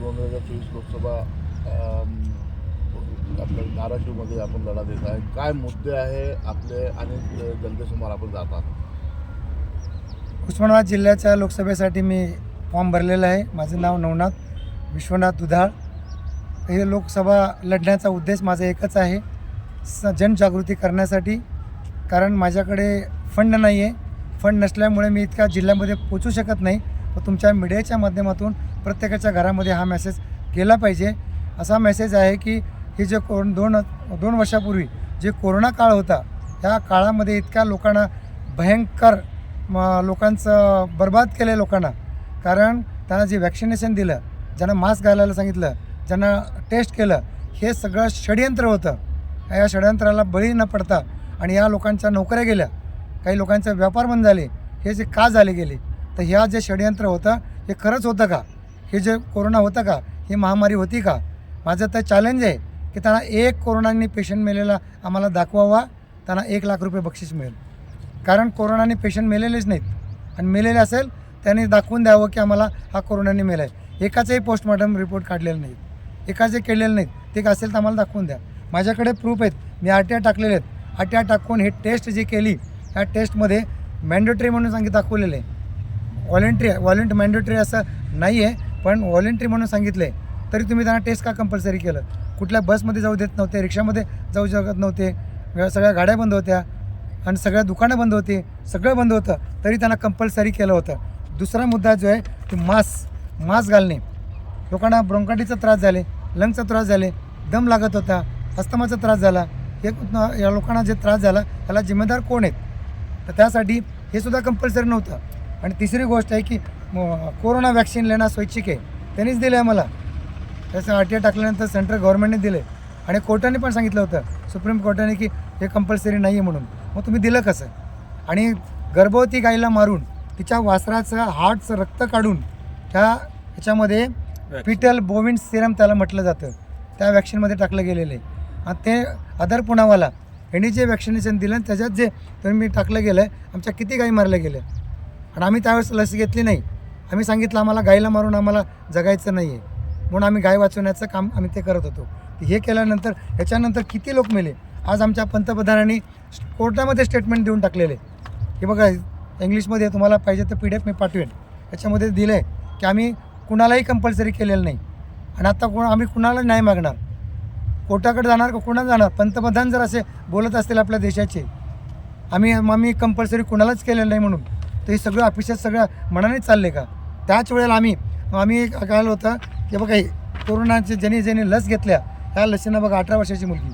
दोन हजार चोवीस लोकसभा आपल्या धाराशिवमध्ये आपण लढा देत आहे. काय मुद्दे आहे आपले आणि जनतेसमोर आपण जात आहोत उस्मानाबाद जिल्ह्याच्या लोकसभेसाठी मी फॉर्म भरलेला आहे. माझं नाव नवनाथ विश्वनाथ दुधाळ. हे लोकसभा लढण्याचा उद्देश माझा एकच आहे. स जनजागृती करण्यासाठी. कारण माझ्याकडे फंड नाही आहे फंड नसल्यामुळे मी इतक्या जिल्ह्यामध्ये पोचू शकत नाही. पण तुमच्या मीडियाच्या माध्यमातून प्रत्येकाच्या घरामध्ये हा मेसेज गेला पाहिजे. असा मेसेज आहे की हे जे को दोन दोन वर्षापूर्वी जे कोरोना काळ होता त्या काळामध्ये इतक्या लोकांना भयंकर लोकांचं बर्बाद केलं आहे लोकांना. कारण त्यांना जे वॅक्सिनेशन दिलं ज्यांना मास्क घालायला सांगितलं ज्यांना टेस्ट केलं हे सगळं षडयंत्र होतं. या षडयंत्राला बळी न पडता आणि या लोकांच्या नोकऱ्या गेल्या काही लोकांचे व्यापार बंद झाले हे जे का झाले गेले? तर ह्या जे षडयंत्र होतं हे खरंच होतं का? हे जे कोरोना होतं का? ही महामारी होती का? माझं तर चॅलेंज आहे की त्यांना एक कोरोनाने पेशंट मेलेला आम्हाला दाखवावा. त्यांना एक लाख रुपये बक्षीस मिळेल. कारण कोरोनाने पेशंट मेलेलेच नाहीत. आणि मेलेले असेल त्यांनी दाखवून द्यावं की आम्हाला हा कोरोनाने मेला आहे एकाचंही पोस्टमॉर्टम रिपोर्ट काढलेला नाहीत. एकाचे केलेलं नाहीत. ते असेल तर आम्हाला दाखवून द्या. माझ्याकडे प्रूफ आहेत. मी आट्या टाकलेले आहेत. आट्या टाकून हे टेस्ट जी केली त्या टेस्टमध्ये मॅन्डेटरी म्हणून सांगितलं दाखवलेलं आहे. व्हॉलेंट्री व्हॉलेंट मॅन्डेटरी असं नाही आहे पण व्हॉलेंटरी म्हणून सांगितलं आहे तरी तुम्ही त्यांना टेस्ट का कंपल्सरी केलं? कुठल्या बसमध्ये जाऊ देत नव्हते रिक्षामध्ये जाऊ शकत नव्हते सगळ्या गाड्या बंद होत्या आणि सगळ्या दुकानं बंद होती सगळं बंद होतं तरी त्यांना कंपल्सरी केलं होतं. दुसरा मुद्दा जो आहे ती मास्क मास्क घालणे. लोकांना ब्रोंकाटीचा त्रास झाले लंगचा त्रास झाले दम लागत होता अस्तमाचा त्रास झाला हे या लोकांना जे त्रास झाला त्याला जिम्मेदार कोण आहेत? तर त्यासाठी हे सुद्धा कंपल्सरी नव्हतं. आणि तिसरी गोष्ट आहे की कोरोना वॅक्सिन लेणं स्वैच्छिक आहे. त्यांनीच दिलं आहे मला त्याचं आर टी आय टाकल्यानंतर सेंट्रल गव्हर्नमेंटने दिले आणि कोर्टाने पण सांगितलं होतं सुप्रीम कोर्टाने की हे कंपल्सरी नाही आहे म्हणून. मग तुम्ही दिलं कसं? आणि गर्भवती गाईला मारून तिच्या वासराचं हार्टचं रक्त काढून त्या ह्याच्यामध्ये पिटल बोविन सिरम त्याला म्हटलं जातं. त्या वॅक्सिनमध्ये टाकलं गेलेलं आहे. आणि ते अदर पुणावाला यांनी जे वॅक्सिनेशन दिलं त्याच्यात जे तुम्ही टाकलं गेलं आहे आमच्या किती गाई मारल्या गेल्या? आणि आम्ही त्यावेळेस लस घेतली नाही. आम्ही सांगितलं आम्हाला गाईला मारून आम्हाला जगायचं नाही आहे म्हणून आम्ही गाय वाचवण्याचं काम आम्ही ते करत होतो. हे केल्यानंतर ह्याच्यानंतर किती लोक मेले? आज आमच्या पंतप्रधानांनी कोर्टामध्ये स्टेटमेंट देऊन टाकलेले. की बघा इंग्लिशमध्ये तुम्हाला पाहिजे तर पी डी एफ मी पाठवेन. याच्यामध्ये दिलं आहे की आम्ही कुणालाही कंपल्सरी केलेलं नाही. आणि आता कोण आम्ही कुणाला नाही मागणार? कोर्टाकडे जाणार का कुणाला जाणार? पंतप्रधान जर असे बोलत असतील आपल्या देशाचे आम्ही आम्ही कंपल्सरी कुणालाच केलेलं नाही म्हणून. तर हे सगळं ऑफिसात सगळ्या मनाने चालले का? त्याच वेळेला आम्ही आम्ही काय होतं की बघा हे कोरोनाचे ज्यांनी ज्यांनी लस घेतल्या त्या लसीनं बघा अठरा वर्षाची मुलगी.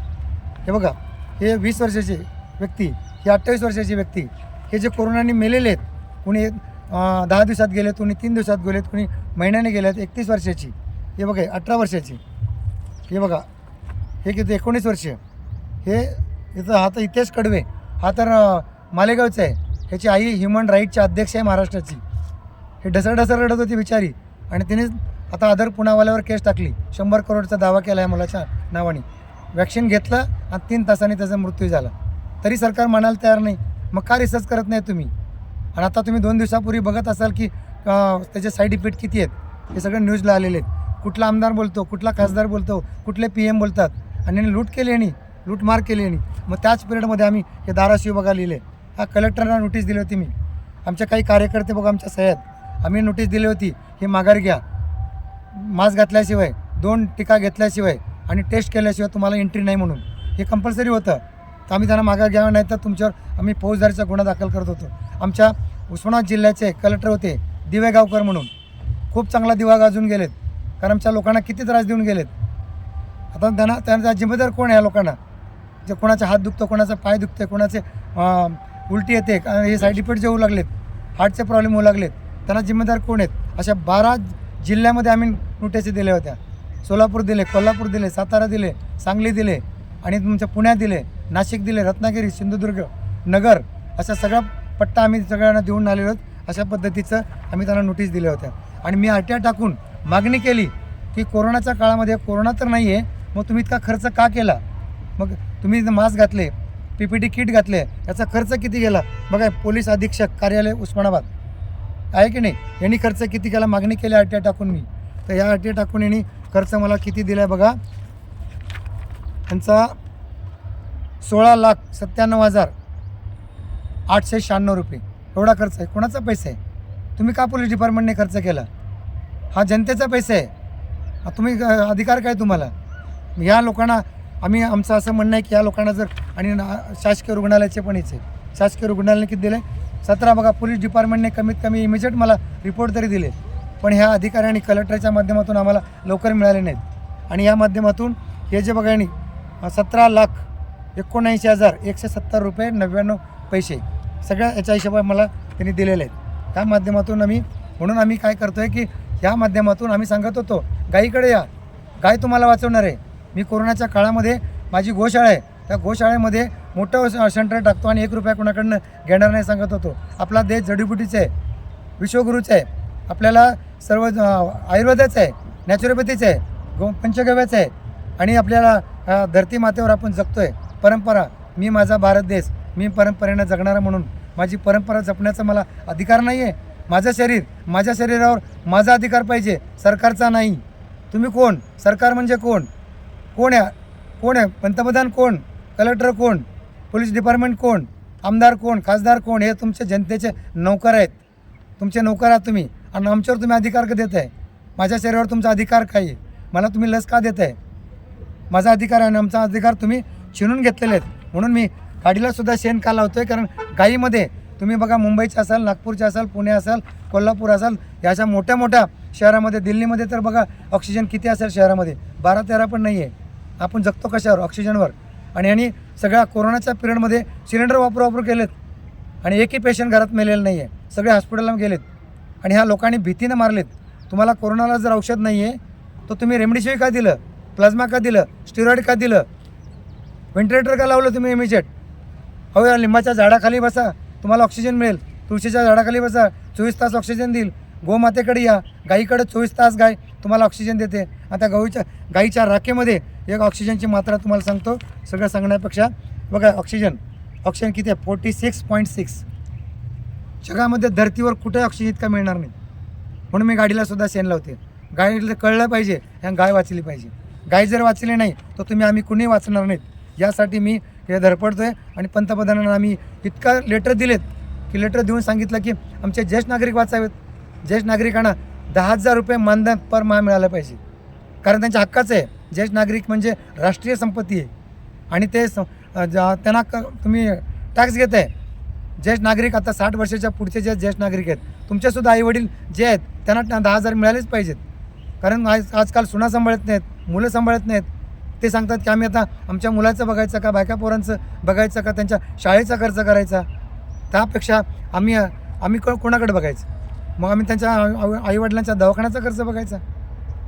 हे बघा हे वीस वर्षाची व्यक्ती ही अठ्ठावीस वर्षाची व्यक्ती हे जे कोरोनाने मेलेले आहेत कुणी दहा दिवसात गेलेत कुणी तीन दिवसात गेलेत कुणी महिन्याने गेलेत एकतीस वर्षाची. हे बघा अठरा वर्षाची. हे बघा हे किती एकोणीस वर्ष. हे इथं हा तर इतिहास कडवे. हा तर मालेगावचा आहे. ह्याची आई ह्युमन राईटच्या अध्यक्ष आहे महाराष्ट्राची. हे ढसर ढसर रडत होती बिचारी. आणि तिने आता अदर पुणावाल्यावर केस टाकली. शंभर करोडचा दावा केला आहे मुलाच्या नावाने. वॅक्सिन घेतलं आणि तीन तासांनी त्याचा मृत्यू झाला. तरी सरकार म्हणायला तयार नाही. मग का रिसर्च करत नाही तुम्ही? आणि आता तुम्ही दोन दिवसापूर्वी बघत असाल की त्याचे साईड इफेक्ट किती आहेत? हे सगळे न्यूजला आलेले आहेत. कुठला आमदार बोलतो कुठला खासदार बोलतो कुठले पी एम बोलतात. आणि लूट केली आणि लूटमार केली आणि मग त्याच पिरियडमध्ये आम्ही हे दाराशिव बघा लिहिले हा कलेक्टरला नोटीस दिली होती मी. आमचे काही कार्यकर्ते बघा आमच्या सह्यात. आम्ही नोटीस दिली होती हे माघार घ्या. मास्क घातल्याशिवाय दोन टीका घेतल्याशिवाय आणि टेस्ट केल्याशिवाय तुम्हाला एंट्री नाही म्हणून. हे कंपल्सरी होतं. तर आम्ही त्यांना माघार घ्यावं नाही तर तुमच्यावर आम्ही फौजदारीचा गुन्हा दाखल करत होतो. आमच्या उस्मानाबाद जिल्ह्याचे कलेक्टर होते दिवेगावकर म्हणून. खूप चांगला दिवा गाजून गेलेत. कारण आमच्या लोकांना किती त्रास देऊन गेलेत. आता त्यांना त्यांचा जिम्मेदार कोण आहे या लोकांना? जे कोणाचा हात दुखतो कोणाचा पाय दुखते कोणाचे उलटी येते हे साईड इफेक्ट जे होऊ लागलेत हार्टचे प्रॉब्लेम होऊ लागलेत. त्यांना जिम्मेदार कोण आहेत? अशा बारा जिल्ह्यामध्ये आम्ही नोटिसी दिल्या होत्या. सोलापूर दिले कोल्हापूर दिले सातारा दिले सांगली दिले आणि तुमच्या पुण्यात दिले नाशिक दिले रत्नागिरी सिंधुदुर्ग नगर असा सगळा पट्टा आम्ही सगळ्यांना देऊन आलेलो आहोत. अशा पद्धतीचं आम्ही त्यांना नोटीस दिल्या होत्या. आणि मी आट्या टाकून मागणी केली की कोरोनाच्या काळामध्ये कोरोना तर नाही आहे मग तुम्ही इतका खर्च का केला? मग तुम्ही मास्क घातले पी पी टी किट घातले याचा खर्च किती गेला? बघा पोलीस अधीक्षक कार्यालय उस्मानाबाद. आहे की नाही? यांनी खर्च किती केला? मागणी केली अटी टी आय टाकून मी. तर या अटी टाकून यांनी खर्च मला किती दिला आहे बघा? यांचा सोळा लाख सत्त्याण्णव हजार आठशे शहाण्णव रुपये. एवढा खर्च आहे. कोणाचा पैसा आहे? तुम्ही का पोलीस डिपार्टमेंटने खर्च केला? हा जनतेचा पैसा आहे. तुम्ही अधिकार काय तुम्हाला? या लोकांना आम्ही आमचं असं म्हणणं आहे की या लोकांना जर आणि ना- शासकीय रुग्णालयाचे पण याचे शासकीय रुग्णालयाने किती दिलं आहे सतरा बघा पोलीस डिपार्टमेंटने कमीत कमी इमिजिएट मला रिपोर्ट तरी दिले. पण ह्या अधिकाऱ्यांनी कलेक्टरच्या माध्यमातून आम्हाला लवकर मिळाले नाहीत. आणि या माध्यमातून हे जे बघा यांनी सतरा लाख एकोणऐंशी हजार एकशे सत्तर रुपये नव्याण्णव पैसे सगळ्या याच्या हिशोबा मला त्यांनी दिलेले आहेत. त्या माध्यमातून आम्ही म्हणून आम्ही काय करतो आहे की ह्या माध्यमातून आम्ही सांगत होतो गाईकडे या. गाय तुम्हाला वाचवणार आहे. मी कोरोनाच्या काळामध्ये माझी गोशाळा आहे. त्या गोशाळेमध्ये मोठं सेंटर टाकतो आणि एक रुपया कोणाकडनं घेणार नाही सांगत होतो. आपला देश जडीबुटीचा आहे विश्वगुरूचा आहे आपल्याला सर्व अ, आयुर्वेदाचं आहे नॅचरोपॅथीचं आहे गो पंचगव्याचं आहे आणि आपल्याला धरती मातेवर आपण जगतो आहे परंपरा मी माझा भारत देश मी परंपरेनं जगणारा म्हणून. माझी परंपरा जपण्याचा मला अधिकार नाही आहे माझं शरीर माझ्या शरीरावर माझा अधिकार पाहिजे सरकारचा नाही. तुम्ही कोण? सरकार म्हणजे कोण? कोण आहे? कोण आहे? पंतप्रधान कोण? कलेक्टर कोण? पोलीस डिपार्टमेंट कोण? आमदार कोण? खासदार कोण? हे तुमचे जनतेचे नौकर आहेत. तुमचे नौकर आहात तुम्ही. आणि आमच्यावर तुम्ही अधिकार का देत आहे माझ्या शरीरावर तुमचा अधिकार काय आहे? मला तुम्ही लस का देत आहे माझा अधिकार आहे आणि आमचा अधिकार तुम्ही चिनून घेतलेले आहेत. म्हणून मी गाडीलासुद्धा शेण का लावतो आहे कारण गाईमध्ये तुम्ही बघा मुंबईचे असाल नागपूरचे असाल पुणे असाल कोल्हापूर असाल या अशा मोठ्या मोठ्या शहरामध्ये दिल्लीमध्ये तर बघा ऑक्सिजन किती असेल शहरामध्ये? बारा तेरा पण नाही आहे आपण जगतो कशावर? ऑक्सिजनवर. आणि यांनी सगळ्या कोरोनाच्या पिरियडमध्ये सिलेंडर वापर वापर केलेत. आणि एकही पेशंट घरात मेलेलं नाही आहे सगळे हॉस्पिटलला गेलेत. आणि ह्या लोकांनी भीतीनं मारलेत. तुम्हाला कोरोनाला जर औषध नाही आहे तर तुम्ही रेमडेसिवीर का दिलं? प्लाझ्मा का दिलं? स्टिरॉइड का दिलं? व्हेंटिलेटर का लावलं तुम्ही इमिजिएट अहो या लिंबाच्या झाडाखाली बसा. तुम्हाला ऑक्सिजन मिळेल. तुळशीच्या झाडाखाली बसा. चोवीस तास ऑक्सिजन देईल. गोमातेकडे या. गाईकडे चोवीस तास गाय. तुम्हाला ऑक्सिजन देते. आता गहूच्या गाईच्या राखेमध्ये एक ऑक्सिजनची मात्रा तुम्हाला सांगतो. सगळं सांगण्यापेक्षा. बघा ऑक्सिजन ऑक्सिजन किती आहे? फोर्टी सिक्स पॉईंट सिक्स जगामध्ये धर्तीवर कुठे ऑक्सिजन इतका मिळणार नाही. म्हणून मी गाडीला सुद्धा सेन लावते. गाडीला कळलं पाहिजे ह्या गाय वाचली पाहिजे. गाय जर वाचली नाही तर तुम्ही आम्ही कुणी वाचणार नाहीत. यासाठी मी हे धडपडतोय आणि पंतप्रधानांना आम्ही इतका लेटर दिलेत की लेटर देऊन सांगितलं की आमचे ज्येष्ठ नागरिक वाचावेत. ज्येष्ठ नागरिकांना दहा हजार रुपये मानधन पर माह मिळालं पाहिजे. कारण त्यांच्या हक्काचं आहे. ज्येष्ठ नागरिक म्हणजे राष्ट्रीय संपत्ती आहे. आणि ते स- त्यांना क तुम्ही टॅक्स घेत आहे ज्येष्ठ नागरिक आता साठ वर्षाच्या पुढचे जे ज्येष्ठ नागरिक आहेत तुमचेसुद्धा आईवडील जे आहेत त्यांना दहा हजार मिळालेच पाहिजेत. कारण आज आजकाल सुना सांभाळत नाहीत मुलं सांभाळत नाहीत. ते सांगतात की आम्ही आता आमच्या मुलाचं बघायचं का बायका पोरांचं बघायचं का त्यांच्या शाळेचा खर्च करायचा? त्यापेक्षा आम्ही आम्ही कोणाकडे बघायचं? मग आम्ही त्यांच्या आईवडिलांच्या दवाखान्याचा खर्च बघायचा.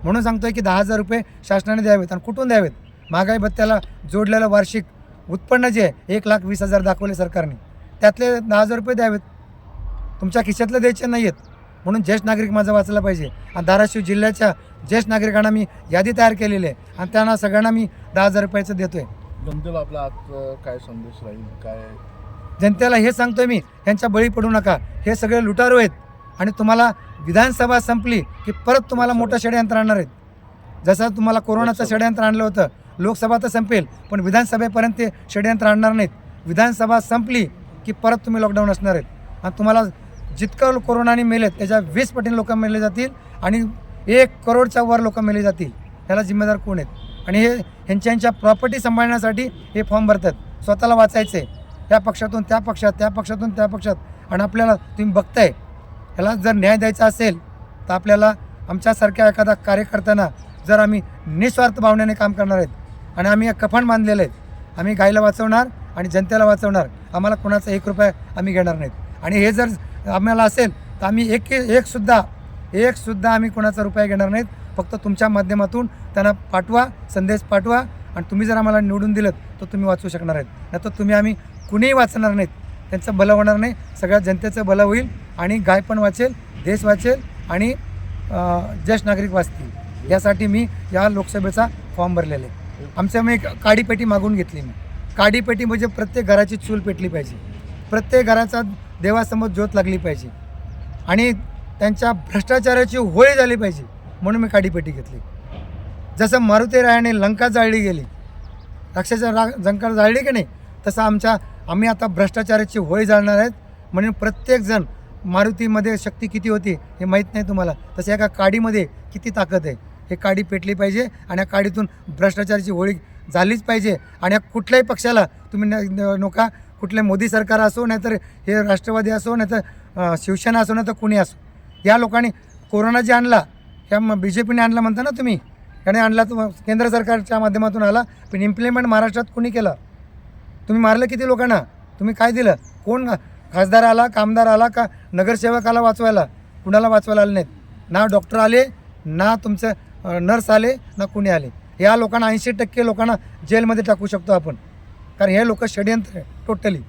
म्हणून सांगतोय की दहा हजार रुपये शासनाने द्यावेत आणि कुठून द्यावेत? महागाई भत्त्याला जोडलेलं वार्षिक उत्पन्न जे आहे एक लाख वीस हजार दाखवले सरकारने. त्यातले दहा हजार रुपये द्यावेत. तुमच्या खिशातले द्यायचे नाही आहेत म्हणून ज्येष्ठ नागरिक माझा वाचला पाहिजे. आणि धाराशिव जिल्ह्याच्या ज्येष्ठ नागरिकांना मी यादी तयार केलेली आहे. आणि त्यांना सगळ्यांना मी दहा हजार रुपयाचं देतो आहे जनतेला आपला आज काय संदेश राहील? काय? जनतेला हे सांगतोय मी यांच्या बळी पडू नका. हे सगळे लुटारू आहेत. आणि तुम्हाला विधानसभा संपली की परत तुम्हाला मोठं षडयंत्र आणणार आहेत. जसं तुम्हाला कोरोनाचं. षडयंत्र आणलं होतं लोकसभा तर संपेल पण विधानसभेपर्यंत ते षडयंत्र आणणार नाहीत. विधानसभा संपली की परत तुम्ही लॉकडाऊन असणार आहेत. आणि तुम्हाला जितकं कोरोनाने मेलेत त्याच्या वीस पटीने लोक मेले जातील आणि एक करोडच्या वर लोक मेले जातील. ह्याला जिम्मेदार कोण आहेत? आणि हे ह्यांच्या ह्यांच्या प्रॉपर्टी सांभाळण्यासाठी हे फॉर्म भरतात. स्वतःला वाचायचे त्या पक्षातून त्या पक्षात त्या पक्षातून त्या पक्षात. आणि आपल्याला तुम्ही बघताय. ह्याला जर न्याय द्यायचा असेल तर आपल्याला आमच्यासारख्या एखादा कार्यकर्त्यांना जर आम्ही निस्वार्थ भावनेने काम करणार आहेत आणि आम्ही एक कफन बांधलेलं आहेत आम्ही गायला वाचवणार आणि जनतेला वाचवणार आम्हाला कोणाचा एक रुपया आम्ही घेणार नाहीत. आणि हे जर आम्हाला असेल तर आम्ही एक एकसुद्धा एकसुद्धा आम्ही कोणाचा रुपया घेणार नाहीत. फक्त तुमच्या माध्यमातून त्यांना पाठवा संदेश पाठवा आणि तुम्ही जर आम्हाला निवडून दिलं तर तुम्ही वाचू शकणार आहेत. नाही तर तुम्ही आम्ही कुणीही वाचणार नाहीत. त्यांचं भलं होणार नाही. सगळ्या जनतेचं भलं होईल. आणि गाय पण वाचेल देश वाचेल आणि ज्येष्ठ नागरिक वाचतील. यासाठी मी या लोकसभेचा फॉर्म भरलेला आहे. आमच्या मी काडीपेटी मागून घेतली मी. काडीपेटी म्हणजे प्रत्येक घराची चूल पेटली पाहिजे. प्रत्येक घराचा देवासमोर ज्योत लागली पाहिजे. आणि त्यांच्या भ्रष्टाचाराची होळी झाली पाहिजे म्हणून मी काडीपेटी घेतली. जसं मारुती रायाने लंका जाळली गेली. राक्षसा रा जंकार जाळली की नाही तसं आमच्या आम्ही आता भ्रष्टाचाराची होळी जाळणार आहेत म्हणून प्रत्येकजण मारुतीमध्ये शक्ती किती होती हे माहीत नाही तुम्हाला. तसं एका काडीमध्ये किती ताकद आहे? हे काडी पेटली पाहिजे आणि या काडीतून भ्रष्टाचाराची होळी झालीच पाहिजे आणि या कुठल्याही पक्षाला तुम्ही न- नका. कुठले मोदी सरकार असो नाहीतर हे राष्ट्रवादी असो नाहीतर शिवसेना असो नाहीतर कुणी असो. या लोकांनी कोरोना जे आणला ह्या बी जे पीने आणला म्हणता ना तुम्ही? याने आणला तुम केंद्र सरकारच्या माध्यमातून आला पण इम्प्लिमेंट महाराष्ट्रात कुणी केलं? तुम्ही मारलं किती लोकांना? तुम्ही काय दिलं? कोण खासदार आला कामदार आला का नगरसेवक आला वाचवायला? कुणाला वाचवायला आले नाहीत? ना डॉक्टर आले ना तुमचं नर्स आले ना कुणी आले? या लोकांना ऐंशी टक्के लोकांना जेलमध्ये टाकू शकतो आपण. कारण हे लोक षडयंत्र आहे टोटली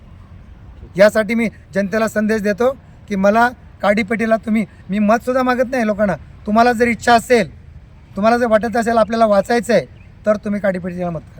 यासाठी मी जनतेला संदेश देतो की मला काडीपेटीला तुम्ही मी मतसुद्धा मागत नाही लोकांना. तुम्हाला जर इच्छा असेल तुम्हाला जर वाटत असेल आपल्याला वाचायचं आहे तर तुम्ही काडीपेटीला मत करा